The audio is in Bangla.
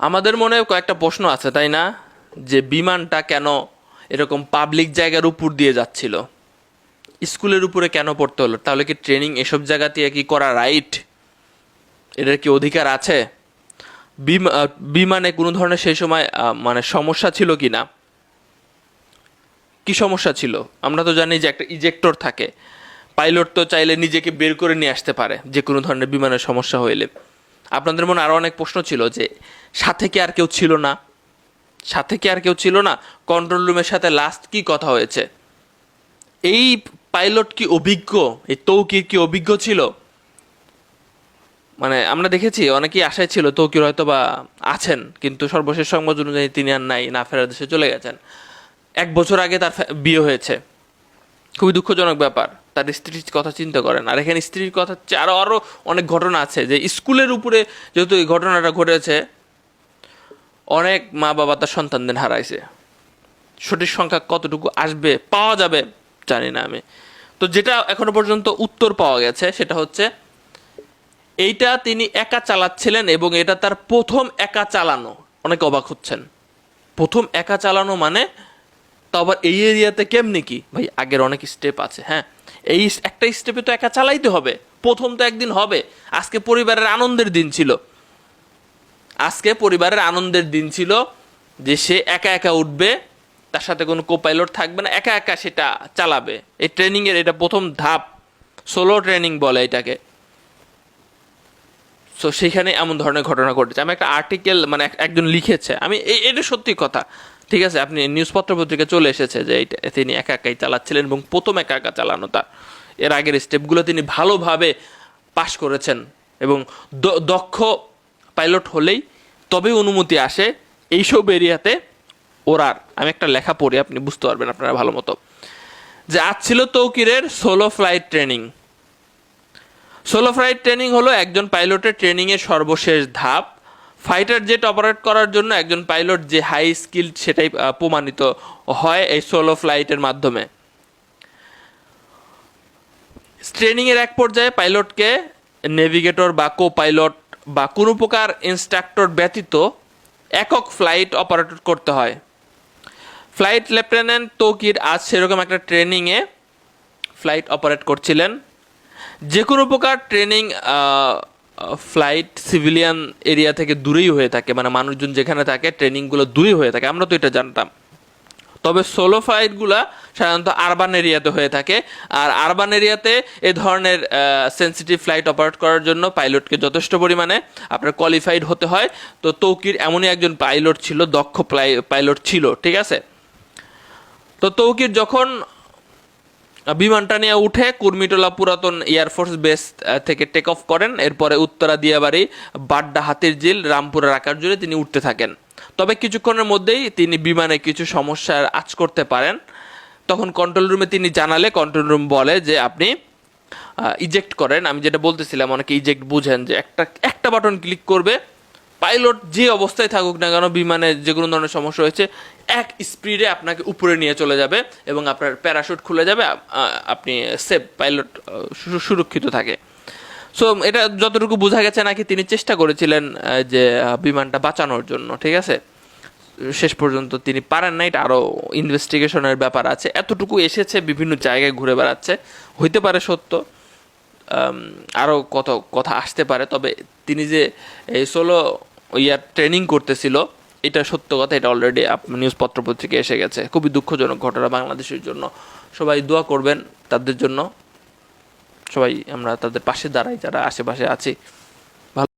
আমাদের মনে কয়েকটা প্রশ্ন আছে, তাই না? যে বিমানটা কেন এরকম পাবলিক জায়গার উপর দিয়ে যাচ্ছিল? স্কুলের উপরে কেন পড়তে হলো? তাহলে কি ট্রেনিং এসব জায়গা দিয়ে কি করা রাইট এটার কি অধিকার আছে? বিমা- বিমানে কোনো ধরনের সেই সময় মানে সমস্যা ছিল কি না? কি সমস্যা ছিল? আমরা তো জানি যে একটা ইজেক্টর থাকে। পাইলট তো চাইলে নিজেকে বের করে নিয়ে আসতে পারে, যে কোনো ধরনের বিমানের সমস্যা হইলে। আপনাদের মনে আরও অনেক প্রশ্ন ছিল যে, সাথে কি আর কেউ ছিল না? সাথে কি আর কেউ ছিল না? কন্ট্রোল রুমের সাথে লাস্ট কি কথা হয়েছে? এই পাইলট কি অভিজ্ঞ? এই তৌকির কি অভিজ্ঞ ছিল? মানে আমরা দেখেছি, অনেকেই আশায় ছিল তৌকির হয়তো বা আছেন, কিন্তু সর্বশেষ সংবাদ অনুযায়ী তিনি আর নাই, না ফেরার দেশে চলে গেছেন। এক বছর আগে তার বিয়ে হয়েছে। খুবই দুঃখজনক ব্যাপার। তার স্ত্রীর কথা চিন্তা করেন। আর এখানে স্ত্রীর কথা হচ্ছে আরও আরও অনেক ঘটনা আছে। যে স্কুলের উপরে যেহেতু এই ঘটনাটা ঘটেছে, অনেক মা বাবা তার সন্তানদের হারাইছে। সঠিক সংখ্যা কতটুকু আসবে, পাওয়া যাবে, জানি না আমি। তো যেটা এখনও পর্যন্ত উত্তর পাওয়া গেছে, সেটা হচ্ছে এইটা তিনি একা চালাচ্ছিলেন এবং এটা তার প্রথম একা চালানো। অনেক অবাক হচ্ছেন। প্রথম একা চালানো মানে তো আবার এই এরিয়াতে কেমনি কি? ভাই, আগের অনেক স্টেপ আছে হ্যাঁ? এই একটা স্টেপে তো একা চালাইতে হবে। প্রথম তো একদিন হবে। আজকে পরিবারের আনন্দের দিন ছিল। আজকে পরিবারের আনন্দের দিন ছিল যে সে একা একা উঠবে, তার সাথে কোনো কোপাইলট থাকবে না, একা একা সেটা চালাবে। এই ট্রেনিংয়ের এটা প্রথম ধাপ। সোলো ট্রেনিং বলে এটাকে। সো সেখানে এমন ধরনের ঘটনা ঘটেছে। আমি একটা আর্টিকেল মানে একজন লিখেছে। আমি এটা সত্যি কথা। ঠিক আছে, আপনি নিউজপত্র পত্রিকা চলে এসেছে যে তিনি একা একাই চালাচ্ছিলেন এবং প্রথম একা একা চালানো তার এর আগের স্টেপগুলো তিনি ভালোভাবে পাশ করেছেন এবং দক্ষ পাইলট হলেই তবে অনুমতি আসে এইসব এরিয়াতে ওরার আমি একটা লেখা পড়ি, আপনি বুঝতে পারবেন আপনারা ভালো মতো। যে, আজ ছিল তৌকিরের solo flight training. Solo flight training হলো একজন পাইলটের ট্রেনিংয়ের সর্বশেষ ধাপ। ফাইটার জেট অপারেট করার জন্য একজন পাইলট যে হাই স্কিল সেটাই প্রমাণিত হয় এই সোলো ফ্লাইটের মাধ্যমে। ট্রেনিংয়ের এক পর্যায়ে পাইলটকে নেভিগেটর বা কো পাইলট বা কোনো প্রকার ইনস্ট্রাক্টর ব্যতীত একক ফ্লাইট অপারেট করতে হয়। ফ্লাইট লেফটেন্যান্ট তৌকির আজ সেরকম একটা ট্রেনিংয়ে ফ্লাইট অপারেট করছিলেন। যে কোনো প্রকার ট্রেনিং ফ্লাইট সিভিলিয়ান এরিয়া থেকে দূরেই হয়ে থাকে। মানে মানুষজন যেখানে থাকে ট্রেনিংগুলো দূরেই হয়ে থাকে। আমরা তো এটা জানতাম। তবে সোলো ফ্লাইটগুলা সাধারণত আরবান এরিয়াতে হয়ে থাকে। আর আরবান এরিয়াতে এ ধরনের সেন্সিটিভ ফ্লাইট অপারেট করার জন্য পাইলটকে যথেষ্ট পরিমাণে আপনার কোয়ালিফাইড হতে হয়। তো তৌকির এমনই একজন পাইলট ছিল, দক্ষ পাইলট ছিল, ঠিক আছে? তো তৌকির যখন বিমানটা নিয়ে উঠে কুর্মিটোলা পুরাতন এয়ারফোর্স বেস থেকে টেক অফ করেন। এরপরে উত্তরা দিয়াবাড়ি বাড্ডা হাতির জিল রামপুরের আকার জুড়ে তিনি উঠতে থাকেন। তবে কিছুক্ষণের মধ্যেই তিনি বিমানে কিছু সমস্যার আজ করতে পারেন। তখন কন্ট্রোল রুমে তিনি জানালে কন্ট্রোল রুম বলে যে আপনি ইজেক্ট করেন। আমি যেটা বলতেছিলাম, অনেকে ইজেক্ট বুঝেন যে একটা একটা বাটন ক্লিক করবে পাইলট যে অবস্থায় থাকুক না কেন, বিমানে যে কোনো ধরনের সমস্যা হয়েছে, এক স্পিডে আপনাকে উপরে নিয়ে চলে যাবে এবং আপনার প্যারাশুট খুলে যাবে আপনি সেফ পাইলট সুরক্ষিত থাকে। সো এটা যতটুকু বোঝা গেছে নাকি তিনি চেষ্টা করেছিলেন যে বিমানটা বাঁচানোর জন্য, ঠিক আছে? শেষ পর্যন্ত তিনি পারেন না এটা আরও ইনভেস্টিগেশনের ব্যাপার আছে। এতটুকু এসেছে, বিভিন্ন জায়গায় ঘুরে বেড়াচ্ছে, হইতে পারে সত্য আরও কত কথা আসতে পারে, তবে তিনি যে এই সোলো ইয়ার ট্রেনিং করতেছিল। এটা সত্য কথা, এটা অলরেডি নিউজপত্র পত্রিকা এসে গেছে। খুবই দুঃখজনক ঘটনা বাংলাদেশের জন্য। সবাই দোয়া করবেন তাদের জন্য। সবাই আমরা তাদের পাশে দাঁড়াই, যারা আশেপাশে আছি।